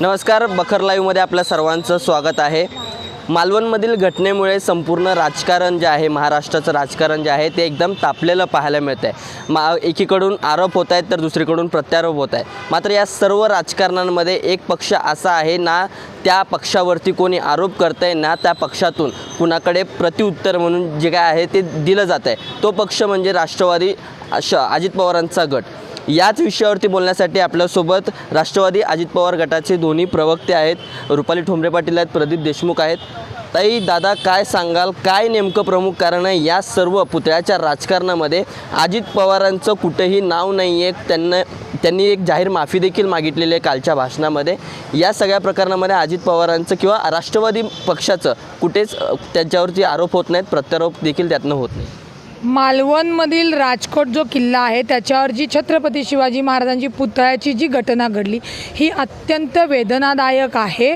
नमस्कार बखर लाईव्हमध्ये आपल्या सर्वांचं स्वागत आहे. मालवणमधील घटनेमुळे संपूर्ण राजकारण जे आहे महाराष्ट्राचं राजकारण जे आहे ते एकदम तापलेलं पाहायला मिळतं आहे मा एकीकडून आरोप होत आहेत तर दुसरीकडून प्रत्यारोप होत आहे मात्र या सर्व राजकारणांमध्ये एक पक्ष असा आहे ना त्या पक्षावरती कोणी आरोप करत आहे ना त्या पक्षातून कुणाकडे प्रत्युत्तर म्हणून जे काय आहे ते दिलं जात आहे तो पक्ष म्हणजे राष्ट्रवादी अश अजित पवारांचा गट. याच विषयावरती बोलण्यासाठी आपल्यासोबत राष्ट्रवादी अजित पवार गटाचे दोन्ही प्रवक्ते आहेत. रुपाली ठोंबरे पाटील आहेत प्रदीप देशमुख आहेत. ताई दादा काय सांगाल? काय नेमकं प्रमुख कारण आहे? या सर्व पुतळ्याच्या राजकारणामध्ये अजित पवारांचं कुठेही नाव नाही आहे त्यांना त्यांनी एक जाहीर माफी देखील मागितलेली आहे कालच्या भाषणामध्ये. या सगळ्या प्रकरणामध्ये अजित पवारांचं किंवा राष्ट्रवादी पक्षाचं कुठेच त्यांच्यावरती आरोप होत नाहीत. प्रत्यारोप देखील त्यातनं होत नाही. मालवणमधील राजकोट जो किल्ला आहे त्याच्यावर जी छत्रपती शिवाजी महाराजांची पुतळ्याची जी घटना घडली ही अत्यंत वेदनादायक आहे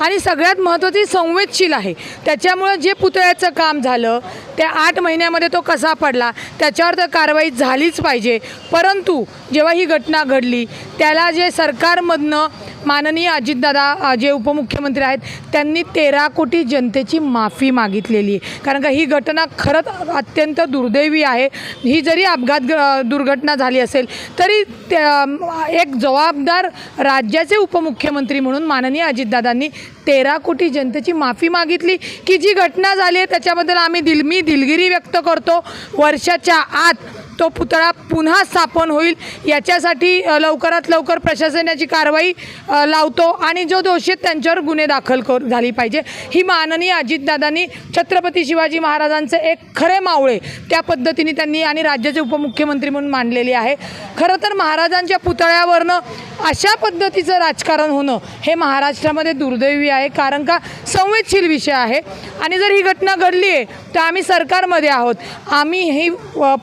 आणि सगळ्यात महत्त्वाची संवेदशील आहे. त्याच्यामुळं जे पुतळ्याचं काम झालं त्या आठ महिन्यामध्ये तो कसा पडला त्याच्यावर तर कारवाई झालीच पाहिजे. परंतु जेव्हा ही घटना घडली त्याला जे सरकारमधनं माननीय अजितदादा जे उपमुख्यमंत्री आहेत त्यांनी तेरा कोटी जनतेची माफी मागितलेली आहे. कारण का ही घटना खरंच अत्यंत दुर्दैवी आहे. ही जरी अपघात दुर्घटना झाली असेल तरी त्या- एक जबाबदार राज्याचे उपमुख्यमंत्री म्हणून माननीय अजितदादांनी तेरा कोटी जनतेची माफी मागितली की जी घटना झाली आहे त्याच्याबद्दल आम्ही दिल मी दिलगिरी व्यक्त करतो. वर्षाच्या आत तो पुतळा पुन्हा स्थापन होईल याच्यासाठी लवकरात लवकर प्रशासनाची कारवाई लावतो आणि जो दोषी त्यांच्यावर गुन्हे दाखल कर झाली पाहिजे. ही माननीय अजितदादांनी छत्रपती शिवाजी महाराजांचे एक खरे मावळे त्या पद्धतीने त्यांनी आणि राज्याचे उपमुख्यमंत्री म्हणून मांडलेली आहे. खरं तर महाराजांच्या पुतळ्यावरनं अशा पद्धतीचं राजकारण होणं हे महाराष्ट्रामध्ये दुर्दैवी आहे कारण का संवेदशील विषय आहे. आणि जर ही घटना घडली आहे तर आम्ही सरकारमध्ये आहोत. आम्ही ही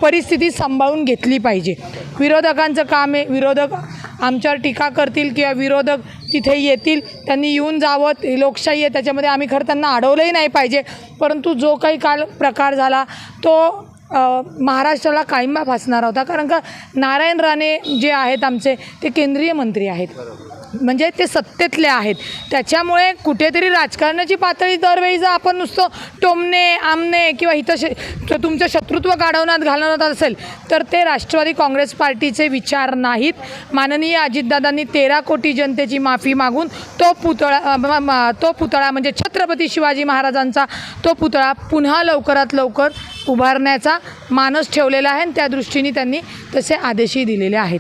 परिस्थिती सा सांभाळून घेतली पाहिजे. विरोधकांचं काम आहे विरोधक आमच्यावर टीका करतील किंवा विरोधक तिथे येतील त्यांनी येऊन जावं लोकशाही आहे त्याच्यामध्ये आम्ही खरं त्यांना अडवलंही नाही पाहिजे. परंतु जो काही काल प्रकार झाला तो महाराष्ट्राला कायमा फासणारा होता. कारण का नारायण राणे जे आहेत आमचे ते केंद्रीय मंत्री आहेत. म्हणजे ते सत्तेतले आहेत. त्याच्यामुळे कुठेतरी राजकारणाची पातळी दरवेळी जर आपण नुसतं टोमणे आमने किंवा इथं श तुमचं शत्रुत्व गाढवण्यात घालवण्यात असेल तर ते राष्ट्रवादी काँग्रेस पार्टीचे विचार नाहीत. माननीय अजितदादांनी तेरा कोटी जनतेची माफी मागून तो पुतळा तो पुतळा म्हणजे छत्रपती शिवाजी महाराजांचा तो पुतळा पुन्हा लवकरात लवकर उभारण्याचा मानस ठेवलेला आहे आणि त्या दृष्टीने त्यांनी तसे आदेशही दिलेले आहेत.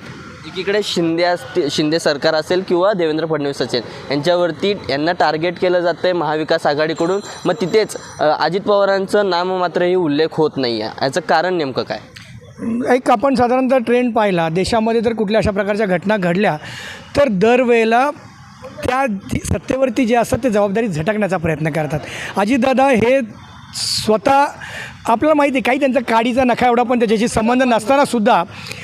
एकीकडे शिंदे असते शिंदे सरकार असेल किंवा देवेंद्र फडणवीस असेल यांच्यावरती यांना टार्गेट केलं जातं आहे महाविकास आघाडीकडून. मग तिथेच अजित पवारांचं नाम मात्रही उल्लेख होत नाही आहे याचं कारण नेमकं काय? एक आपण साधारणतः ट्रेंड पाहिला. देशामध्ये जर कुठल्या अशा प्रकारच्या घटना घडल्या तर दरवेळेला त्या सत्तेवरती जे असतात ते जबाबदारी झटकण्याचा प्रयत्न करतात. अजितदादा हे स्वतः आपल्याला माहिती आहे काही त्यांचा काडीचा नखा एवढा पण त्याच्याशी संबंध नसताना सुद्धा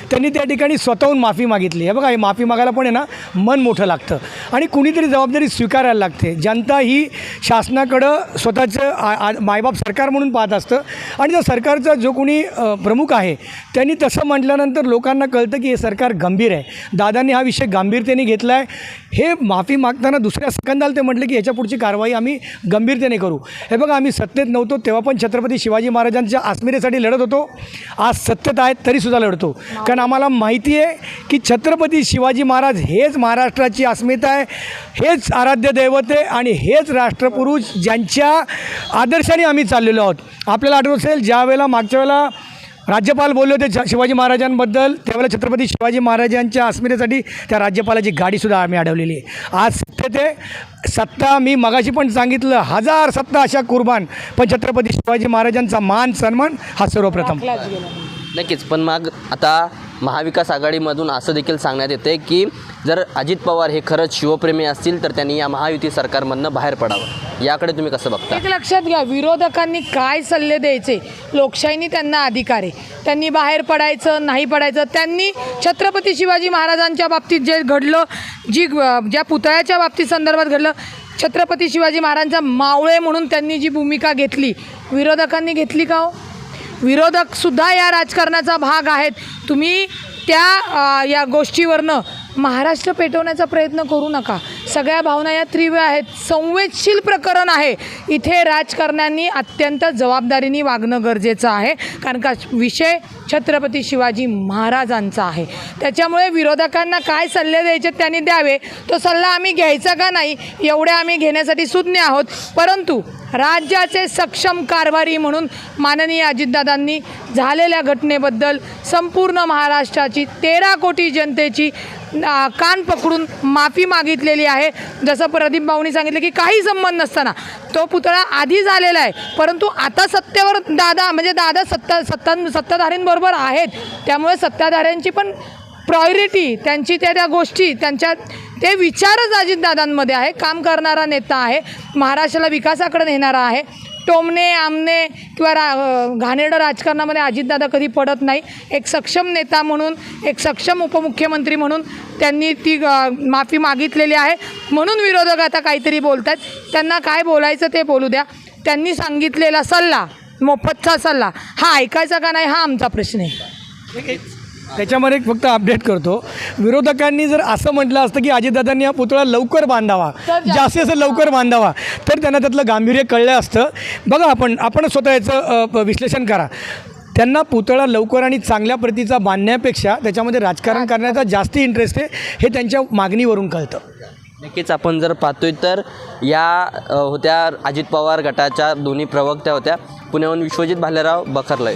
त्यांनी त्या ठिकाणी स्वतःहून माफी मागितली. आहे बघा हे माफी मागायला पण आहे ना मन मोठं लागतं. आणि कुणीतरी जबाबदारी स्वीकारायला लागते. जनता ही शासनाकडं स्वतःचं आ- मायबाप सरकार म्हणून पाहत असतं. आणि त्या सरकारचा जो कोणी प्रमुख आहे त्यांनी तसं म्हटल्यानंतर लोकांना कळतं की हे सरकार गंभीर आहे. दादांनी हा विषय गंभीरतेने घेतला आहे हे माफी मागताना दुसऱ्या सेकंदाला ते म्हटलं की याच्या पुढची कारवाई आम्ही गंभीरतेने करू. हे बघा आम्ही सत्तेत नव्हतो तेव्हा पण छत्रपती शिवाजी महाराजांच्या अस्मितेसाठी लढत होतो. आज सत्यता आहेत तरीसुद्धा लढतो. कारण आम्हाला माहिती आहे की छत्रपती शिवाजी महाराज हेच महाराष्ट्राची अस्मिता आहे हेच आराध्य दैवत आहे आणि हेच राष्ट्रपुरुष ज्यांच्या आदर्शाने आम्ही चाललेलो आहोत. आपल्याला आठवत असेल ज्या वेळेला मागच्या वेळेला राज्यपाल बोलले होते शिवाजी महाराजांबद्दल. त्यावेळेला छत्रपती शिवाजी महाराजांच्या अस्मितेसाठी त्या राज्यपालाची गाडीसुद्धा आम्ही अडवलेली आहे. आज सत्य ते सत्ता मी मगाशी पण सांगितलं हजार सत्ता अशा कुर्बान पण छत्रपती शिवाजी महाराजांचा मान सन्मान हा सर्वप्रथम. नक्कीच पण मग आता महाविकास आघाडीमधून असं देखील सांगण्यात येतं की जर अजित पवार हे खरंच शिवप्रेमी असतील तर त्यांनी या महायुती सरकारमधनं बाहेर पडावं. याकडे तुम्ही कसं बघता? एक लक्षात घ्या विरोधकांनी काय सल्ले द्यायचे? लोकशाहीने त्यांना अधिकार आहे. त्यांनी बाहेर पडायचं नाही पडायचं. त्यांनी छत्रपती शिवाजी महाराजांच्या बाबतीत जे घडलं जी ज्या पुतळ्याच्या बाबतीत संदर्भात घडलं छत्रपती शिवाजी महाराजांचा मावळे म्हणून त्यांनी जी भूमिका घेतली विरोधकांनी घेतली का हो? विरोधकसुद्धा या राजकारणाचा भाग आहेत. तुम्ही त्या या गोष्टीवरनं महाराष्ट्र पेटवण्याचा प्रयत्न करू नका. सगळ्या भावना या तीव्र आहेत. संवेदशील प्रकरण आहे. इथे राजकारण्यांनी अत्यंत जबाबदारीने वागणं गरजेचं आहे. कारण का विषय छत्रपती शिवाजी महाराजांचा आहे. त्याच्यामुळे विरोधकांना काय सल्ले द्यायचे त्यांनी द्यावे. तो सल्ला आम्ही घ्यायचा का नाही एवढे आम्ही घेण्यासाठी सुज्ञ आहोत. परंतु राज्याचे सक्षम कारभारी म्हणून माननीय अजितदादांनी झालेल्या घटनेबद्दल संपूर्ण महाराष्ट्राची तेरा कोटी जनतेची कान पकडून माफी मागितलेली आहे. जसं प्रदीप भाऊनी सांगितलं की काही संबंध नसताना तो पुतळा आधी झालेला आहे. परंतु आता सत्तेवर दादा म्हणजे दादा सत्ता सत्ता सत्ताधाऱ्यांबरोबर आहेत. त्यामुळे सत्ताधाऱ्यांची पण प्रायोरिटी त्यांची त्या त्या गोष्टी त्यांच्या ते विचारच अजितदादांमध्ये आहे. काम करणारा नेता आहे. महाराष्ट्राला विकासाकडे नेणारा आहे. टोमणे आमने किंवा रा घाणेरडं राजकारणामध्ये अजितदादा कधी पडत नाही. एक सक्षम नेता म्हणून एक सक्षम उपमुख्यमंत्री म्हणून त्यांनी ती माफी मागितलेली आहे. म्हणून विरोधक आता काहीतरी बोलत आहेत त्यांना काय बोलायचं ते बोलू द्या. त्यांनी सांगितलेला सल्ला मोफतचा सल्ला हा ऐकायचा का नाही हा आमचा प्रश्न आहे. त्याच्यामध्ये एक फक्त अपडेट करतो. विरोधकांनी जर असं म्हटलं असतं की अजितदादांनी हा पुतळा लवकर बांधावा जास्तीत जास्त लवकर बांधावा तर त्यांना त्यातलं गांभीर्य कळलं असतं. बघा आपण आपण स्वतः याचं विश्लेषण करा. त्यांना पुतळा लवकर आणि चांगल्या प्रतीचा बांधण्यापेक्षा त्याच्यामध्ये राजकारण करण्याचा जास्ती इंटरेस्ट आहे हे त्यांच्या मागणीवरून कळतं. नक्कीच आपण जर पाहतोय तर या होत्या अजित पवार गटाच्या दोन्ही प्रवक्त्या होत्या. पुण्याहून विश्वजित भालेराव बखरलय.